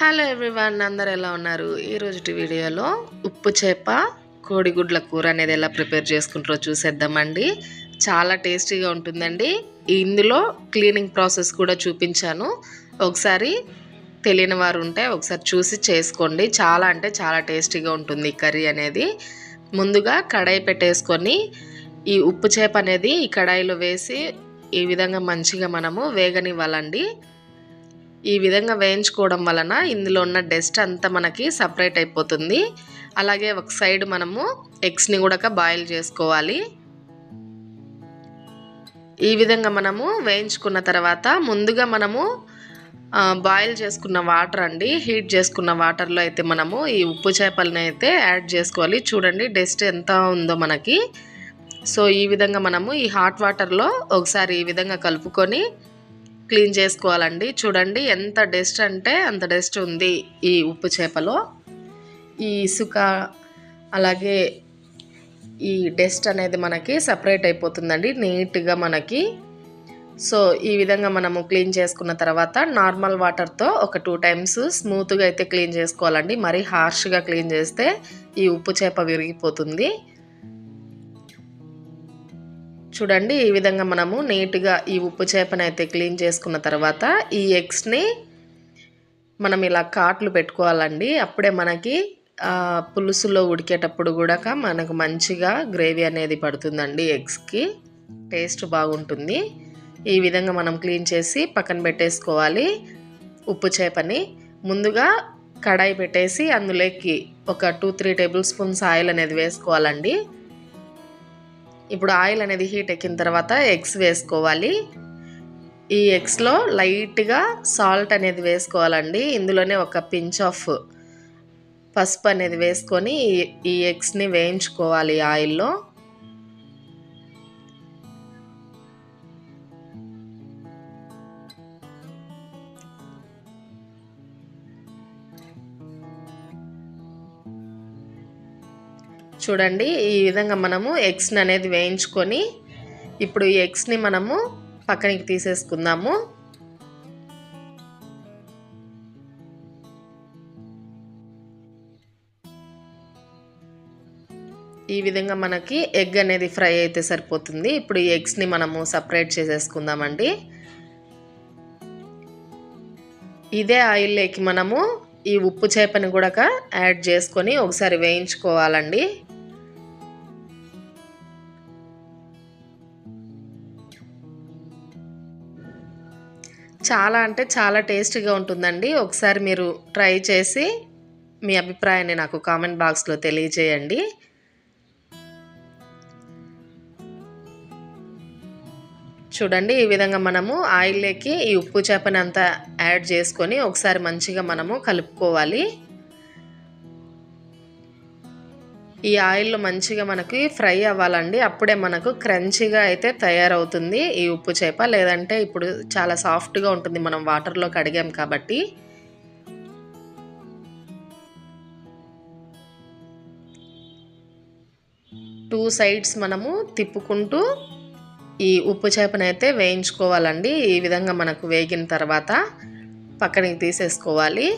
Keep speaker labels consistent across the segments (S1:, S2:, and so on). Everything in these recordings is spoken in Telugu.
S1: హలో ఎవ్రీవన్ అందరు ఎలా ఉన్నారు? ఈరోజు వీడియోలో ఉప్పు చేప కోడిగుడ్ల కూర అనేది ఎలా ప్రిపేర్ చేసుకుంటారో చూసేద్దామండి. చాలా టేస్టీగా ఉంటుందండి. ఇందులో క్లీనింగ్ ప్రాసెస్ కూడా చూపించాను. ఒకసారి తెలియని వారు ఉంటే ఒకసారి చూసి చేసుకోండి. చాలా అంటే చాలా టేస్టీగా ఉంటుంది ఈ కర్రీ అనేది. ముందుగా కడాయి పెట్టేసుకొని ఈ ఉప్పు చేప అనేది ఈ కడాయిలో వేసి ఈ విధంగా మంచిగా మనము వేగనివ్వాలండి. ఈ విధంగా వేయించుకోవడం వలన ఇందులో ఉన్న డస్ట్ అంతా మనకి సపరేట్ అయిపోతుంది. అలాగే ఒక సైడ్ మనము ఎగ్స్ని కూడా బాయిల్ చేసుకోవాలి. ఈ విధంగా మనము వేయించుకున్న తర్వాత ముందుగా మనము బాయిల్ చేసుకున్న వాటర్ అండి హీట్ చేసుకున్న వాటర్లో అయితే మనము ఈ ఉప్పు చేపలని అయితే యాడ్ చేసుకోవాలి. చూడండి డస్ట్ ఎంత ఉందో మనకి. సో ఈ విధంగా మనము ఈ హాట్ వాటర్లో ఒకసారి ఈ విధంగా కలుపుకొని క్లీన్ చేసుకోవాలండి. చూడండి ఎంత డస్ట్ అంటే అంత డస్ట్ ఉంది ఈ ఉప్పు చేపలో. ఈ ఇసుక అలాగే ఈ డస్ట్ అనేది మనకి సపరేట్ అయిపోతుందండి నీట్గా మనకి. సో ఈ విధంగా మనము క్లీన్ చేసుకున్న తర్వాత నార్మల్ వాటర్తో ఒక టూ టైమ్స్ స్మూత్గా అయితే క్లీన్ చేసుకోవాలండి. మరీ హార్ష్గా క్లీన్ చేస్తే ఈ ఉప్పు చేప విరిగిపోతుంది. చూడండి ఈ విధంగా మనము నీట్గా ఈ ఉప్పు చేపను అయితే క్లీన్ చేసుకున్న తర్వాత ఈ ఎగ్స్ని మనం ఇలా కాట్లు పెట్టుకోవాలండి. అప్పుడే మనకి పులుసులో ఉడికేటప్పుడు కూడా మనకు మంచిగా గ్రేవీ అనేది పడుతుందండి ఎగ్స్కి. టేస్ట్ బాగుంటుంది. ఈ విధంగా మనం క్లీన్ చేసి పక్కన పెట్టేసుకోవాలి ఉప్పు చేపని. ముందుగా కడాయి పెట్టేసి అందులోకి ఒక two three tablespoons oil అనేది వేసుకోవాలండి. ఇప్పుడు ఆయిల్ అనేది హీట్ ఎక్కిన తర్వాత ఎగ్స్ వేసుకోవాలి. ఈ ఎగ్స్లో లైట్గా సాల్ట్ అనేది వేసుకోవాలండి. ఇందులోనే ఒక పించ్ ఆఫ్ పసుపు అనేది వేసుకొని ఈ ఎగ్స్ని వేయించుకోవాలి ఆయిల్లో. చూడండి ఈ విధంగా మనము ఎగ్స్ని అనేది వేయించుకొని ఇప్పుడు ఈ ఎగ్స్ని మనము పక్కనికి తీసేసుకుందాము. ఈ విధంగా మనకి ఎగ్ అనేది ఫ్రై అయితే సరిపోతుంది. ఇప్పుడు ఈ ఎగ్స్ని మనము సపరేట్ చేసేసుకుందామండి. ఇదే ఆయిల్లోకి మనము ఈ ఉప్పు చేపని కూడా యాడ్ చేసుకొని ఒకసారి వేయించుకోవాలండి. చాలా అంటే చాలా టేస్టీగా ఉంటుందండి. ఒకసారి మీరు ట్రై చేసి మీ అభిప్రాయాన్ని నాకు కామెంట్ బాక్స్లో తెలియజేయండి. చూడండి ఈ విధంగా మనము ఆయిల్లోకి ఈ ఉప్పు చేపని అంతా యాడ్ చేసుకొని ఒకసారి మంచిగా మనము కలుపుకోవాలి. ఈ ఆయిల్లో మంచిగా మనకి ఫ్రై అవ్వాలండి. అప్పుడే మనకు క్రంచీగా అయితే తయారవుతుంది ఈ ఉప్పు చేప. లేదంటే ఇప్పుడు చాలా సాఫ్ట్గా ఉంటుంది. మనం వాటర్లో కడిగాం కాబట్టి. టూ సైడ్స్ మనము తిప్పుకుంటూ ఈ ఉప్పు చేపనైతే వేయించుకోవాలండి. ఈ విధంగా మనకు వేగిన తర్వాత పక్కనికి తీసేసుకోవాలి.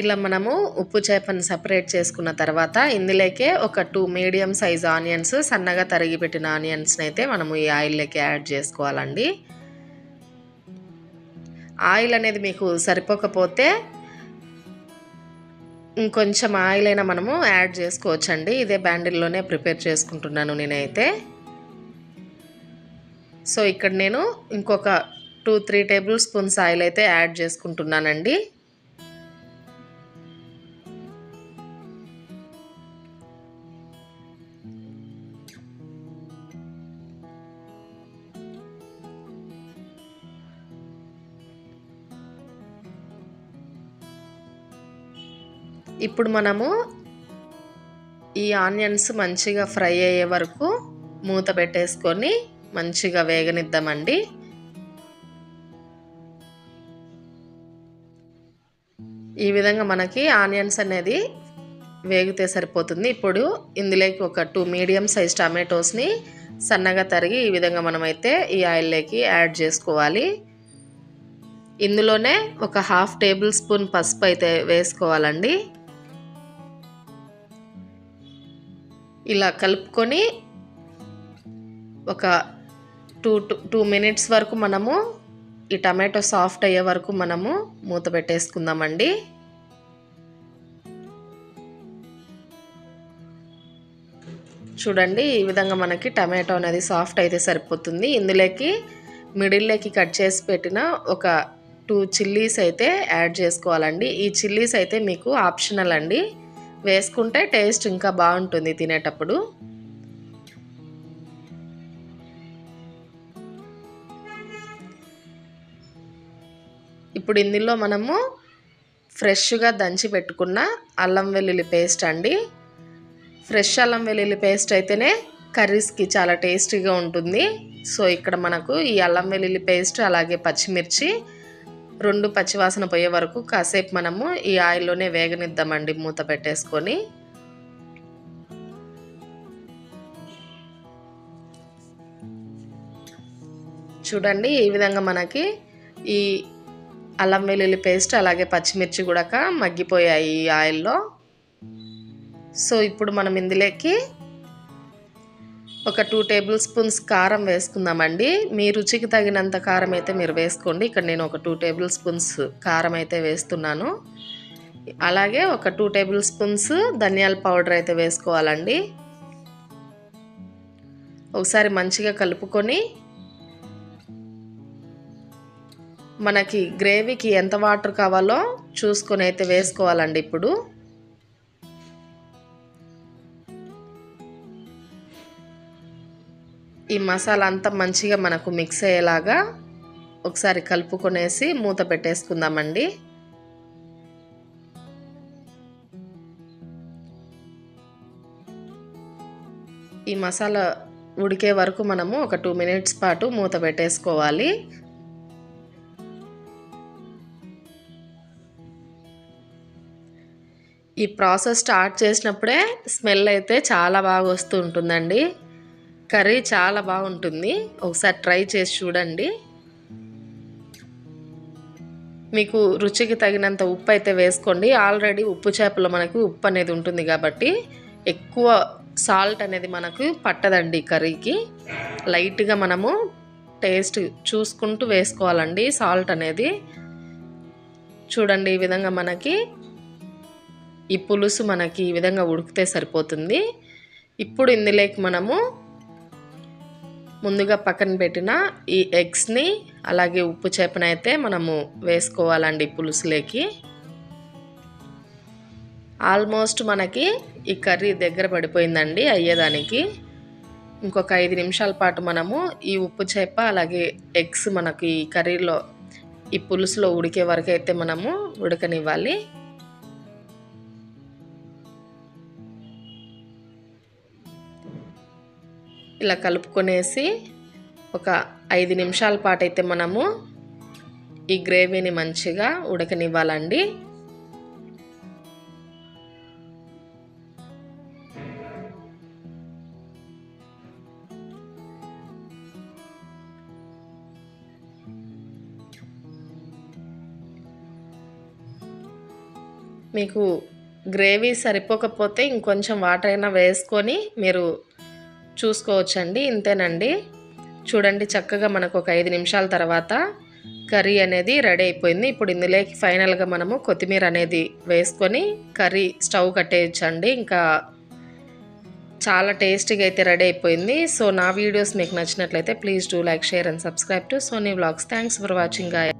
S1: ఇలా మనము ఉప్పు చేపను సపరేట్ చేసుకున్న తర్వాత ఇందులోకే ఒక టూ మీడియం సైజ్ ఆనియన్స్ సన్నగా తరిగి పెట్టిన ఆనియన్స్ని అయితే మనము ఈ ఆయిల్లోకి యాడ్ చేసుకోవాలండి. ఆయిల్ అనేది మీకు సరిపోకపోతే ఇంకొంచెం ఆయిల్ అయినా మనము యాడ్ చేసుకోవచ్చండి. ఇదే బ్యాండిల్లోనే ప్రిపేర్ చేసుకుంటున్నాను నేనైతే. సో ఇక్కడ నేను ఇంకొక two three tablespoons oil అయితే యాడ్ చేసుకుంటున్నానండి. ఇప్పుడు మనము ఈ ఆనియన్స్ మంచిగా ఫ్రై అయ్యే వరకు మూత పెట్టేసుకొని మంచిగా వేగనిద్దామండి. ఈ విధంగా మనకి ఆనియన్స్ అనేది వేగితే సరిపోతుంది. ఇప్పుడు ఇందులోకి ఒక టూ మీడియం సైజ్ టమాటోస్ని సన్నగా తరిగి ఈ విధంగా మనమైతే ఈ ఆయిల్లోకి యాడ్ చేసుకోవాలి. ఇందులోనే ఒక హాఫ్ టేబుల్ స్పూన్ పసుపు అయితే వేసుకోవాలండి. ఇలా కలుపుకొని ఒక టూ టూ మినిట్స్ వరకు మనము ఈ టమాటో సాఫ్ట్ అయ్యే వరకు మనము మూత పెట్టేసుకుందామండి. చూడండి ఈ విధంగా మనకి టమాటో అనేది సాఫ్ట్ అయితే సరిపోతుంది. ఇందులోకి మిడిల్లోకి కట్ చేసి పెట్టిన ఒక టూ చిల్లీస్ అయితే యాడ్ చేసుకోవాలండి. ఈ చిల్లీస్ అయితే మీకు ఆప్షనల్ అండి. వేసుకుంటే టేస్ట్ ఇంకా బాగుంటుంది తినేటప్పుడు. ఇప్పుడు ఇందులో మనము ఫ్రెష్గా దంచి పెట్టుకున్న అల్లం వెల్లుల్లి పేస్ట్ అండి. ఫ్రెష్ అల్లం వెల్లుల్లి పేస్ట్ అయితేనే కర్రీస్కి చాలా టేస్టీగా ఉంటుంది. సో ఇక్కడ మనకు ఈ అల్లం వెల్లుల్లి పేస్ట్ అలాగే పచ్చిమిర్చి రెండు పచ్చివాసన పోయే వరకు కాసేపు మనము ఈ ఆయిల్లోనే వేగనిద్దామండి మూత పెట్టేసుకొని. చూడండి ఈ విధంగా మనకి ఈ అల్లం వెల్లుల్లి పేస్ట్ అలాగే పచ్చిమిర్చి కూడా మగ్గిపోయాయి ఈ ఆయిల్లో. సో ఇప్పుడు మనం ఇందులోకి ఒక టూ టేబుల్ స్పూన్స్ కారం వేసుకుందామండి. మీ రుచికి తగినంత కారం అయితే మీరు వేసుకోండి. ఇక్కడ నేను ఒక టూ టేబుల్ స్పూన్స్ కారం అయితే వేస్తున్నాను. అలాగే ఒక టూ టేబుల్ స్పూన్స్ ధనియాల పౌడర్ అయితే వేసుకోవాలండి. ఒకసారి మంచిగా కలుపుకొని మనకి గ్రేవీకి ఎంత వాటర్ కావాలో చూసుకొని అయితే వేసుకోవాలండి ఇప్పుడు. ఈ మసాలా అంతా మంచిగా మనకు మిక్స్ అయ్యేలాగా ఒకసారి కలుపుకొనేసి మూత పెట్టేసుకుందామండి. ఈ మసాలా ఉడికే వరకు మనము ఒక టూ మినిట్స్ పాటు మూత పెట్టేసుకోవాలి. ఈ ప్రాసెస్ స్టార్ట్ చేసినప్పుడే స్మెల్ అయితే చాలా బాగా వస్తూ ఉంటుందండి. కర్రీ చాలా బాగుంటుంది. ఒకసారి ట్రై చేసి చూడండి. మీకు రుచికి తగినంత ఉప్పు అయితే వేసుకోండి. ఆల్రెడీ ఉప్పు చేపలో మనకు ఉప్పు అనేది ఉంటుంది కాబట్టి ఎక్కువ సాల్ట్ అనేది మనకు పట్టదండి కర్రీకి. లైట్గా మనము టేస్ట్ చూసుకుంటూ వేసుకోవాలండి సాల్ట్ అనేది. చూడండి ఈ విధంగా మనకి ఈ పులుసు మనకి ఈ విధంగా ఉడికితే సరిపోతుంది. ఇప్పుడు ఇందులోకి మనము ముందుగా పక్కన పెట్టిన ఈ ఎగ్స్ని అలాగే ఉప్పు చేపనైతే మనము వేసుకోవాలండి పులుసులోకి. ఆల్మోస్ట్ మనకి ఈ కర్రీ దగ్గర పడిపోయిందండి అయ్యేదానికి. ఇంకొక ఐదు నిమిషాల పాటు మనము ఈ ఉప్పు చేప అలాగే ఎగ్స్ మనకి ఈ కర్రీలో ఈ పులుసులో ఉడికే వరకు అయితే మనము ఉడకనివ్వాలి. ఇలా కలుపుకొనేసి ఒక ఐదు నిమిషాల పాటు అయితే మనము ఈ గ్రేవీని మంచిగా ఉడకనివ్వాలండి. మీకు గ్రేవీ సరిపోకపోతే ఇంకొంచెం వాటర్ అయినా వేసుకొని మీరు చూసుకోవచ్చండి. ఇంతేనండి. చూడండి చక్కగా మనకు ఒక ఐదు నిమిషాల తర్వాత కర్రీ అనేది రెడీ అయిపోయింది. ఇప్పుడు ఇందులోకి ఫైనల్గా మనము కొత్తిమీర అనేది వేసుకొని కర్రీ స్టవ్ కట్టేయచ్చండి. ఇంకా చాలా టేస్టీగా అయితే రెడీ అయిపోయింది. సో నా వీడియోస్ మీకు నచ్చినట్లయితే please do like share and subscribe to Sony vlogs. Thanks for watching గాయ